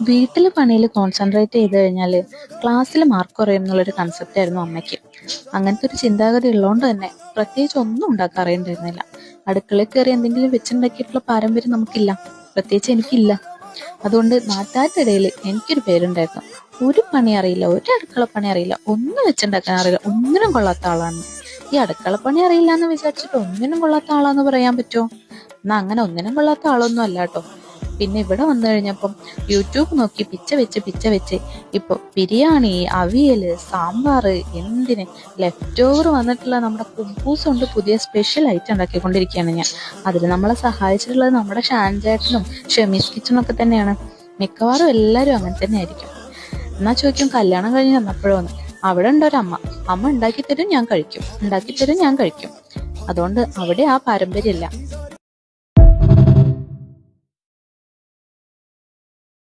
വീട്ടിലെ പണിയിൽ കോൺസെൻട്രേറ്റ് ചെയ്ത് കഴിഞ്ഞാൽ ക്ലാസ്സിൽ മാർക്ക് കുറയും എന്നുള്ളൊരു കൺസെപ്റ്റ് ആയിരുന്നു അമ്മയ്ക്ക്. അങ്ങനത്തെ ഒരു ചിന്താഗതി ഉള്ളതുകൊണ്ട് തന്നെ പ്രത്യേകിച്ച് ഒന്നും ഉണ്ടാക്കാൻ അറിയണ്ടായിരുന്നില്ല. അടുക്കളയിൽ കയറി എന്തെങ്കിലും വെച്ചുണ്ടാക്കിയിട്ടുള്ള പാരമ്പര്യം നമുക്കില്ല. പ്രത്യേകിച്ച് എനിക്കില്ല. അതുകൊണ്ട് നാട്ടാർക്കിടയിൽ എനിക്കൊരു പേരുണ്ടായിരുന്നു. ഒരു പണി അറിയില്ല ഒരു അടുക്കള പണി അറിയില്ല ഒന്നും വെച്ചുണ്ടാക്കാൻ അറിയില്ല ഒന്നിനും കൊള്ളാത്ത ആളാണ്. ഈ അടുക്കള പണി അറിയില്ല എന്ന് വിചാരിച്ചിട്ട് ഒന്നിനും കൊള്ളാത്ത ആളാന്ന് പറയാൻ പറ്റുമോ? എന്നാ അങ്ങനെ ഒന്നിനും കൊള്ളാത്ത ആളൊന്നും അല്ല കേട്ടോ. പിന്നെ ഇവിടെ വന്നു കഴിഞ്ഞപ്പം യൂട്യൂബ് നോക്കി പിച്ച വെച്ച് പിച്ച വെച്ച്. ഇപ്പൊ ബിരിയാണി അവിയൽ സാമ്പാർ എന്തിന്? ലെഫ്റ്റ് ഓവർ വന്നിട്ടുള്ള നമ്മുടെ കുബൂസ് കൊണ്ട് പുതിയ സ്പെഷ്യൽ ഐറ്റം ഉണ്ടാക്കിക്കൊണ്ടിരിക്കുകയാണ് ഞാൻ. അതിൽ നമ്മളെ സഹായിച്ചിട്ടുള്ളത് നമ്മുടെ ഷാൻ ചേട്ടനും ഷെമീസ് കിച്ചണും ഒക്കെ തന്നെയാണ്. മിക്കവാറും എല്ലാവരും അങ്ങനെ തന്നെ ആയിരിക്കും. എന്നാ ചോദിക്കും കല്യാണം കഴിഞ്ഞ് വന്നപ്പോഴോന്ന് അവിടെ ഉണ്ട് അമ്മ. ഉണ്ടാക്കി തരും ഞാൻ കഴിക്കും. ഉണ്ടാക്കി തരും ഞാൻ കഴിക്കും. അതുകൊണ്ട് അവിടെ ആ പാരമ്പര്യമില്ല.